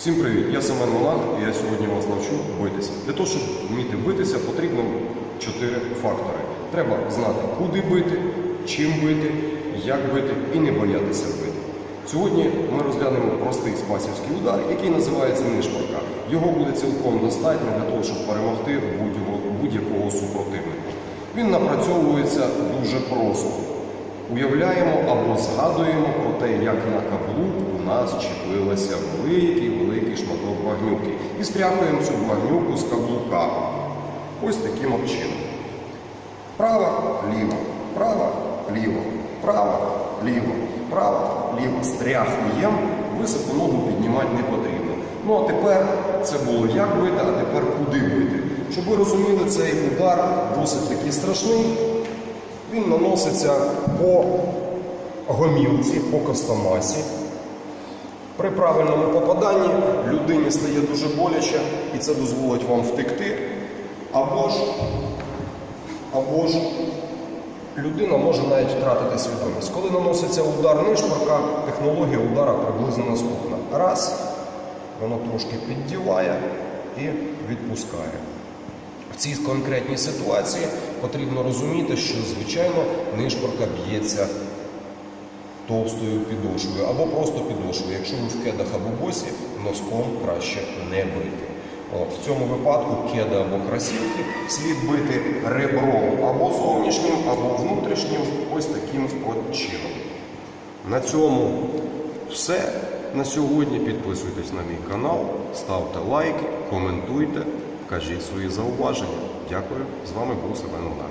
Всім привіт! Я Семен Монах і я сьогодні вас навчу битися. Для того, щоб вміти битися, потрібно чотири фактори. Треба знати, куди бити, чим бити, як бити і не боятися бити. Сьогодні ми розглянемо простий спасівський удар, який називається нишпорка. Його буде цілком достатньо для того, щоб перемогти будь-якого, будь-якого супротивника. Він напрацьовується дуже просто. Уявляємо або згадуємо про те, як на каблук у нас чіпилася великий-великий шматок багнюки. І стряхуємо цю багнюку з каблука. Ось таким от чином. Права, ліво, права, ліво, права, ліво, права, ліво. Стряхуємо, високо ногу піднімати не потрібно. Ну а тепер це було як бити, а тепер куди бити. Щоб ви розуміли, цей удар досить таки страшний. Він наноситься по гомілці, по костомасі. При правильному попаданні людині стає дуже боляче і це дозволить вам втекти. Або ж, або ж людина може навіть втратити свідомість. Коли наноситься удар нишпорка, технологія удара приблизно наступна. Раз, воно трошки піддіває і відпускає. В цій конкретній ситуації потрібно розуміти, що звичайно нишпорка б'ється товстою підошвою або просто підошвою. Якщо ви в кедах або босі, носком краще не бити. От, в цьому випадку кеди або красівки слід бити ребром або зовнішнім, або внутрішнім, ось таким от чином. На цьому все. На сьогодні підписуйтесь на мій канал, ставте лайки, коментуйте, кажіть свої зауваження. Дякую. З вами був Семен Монах.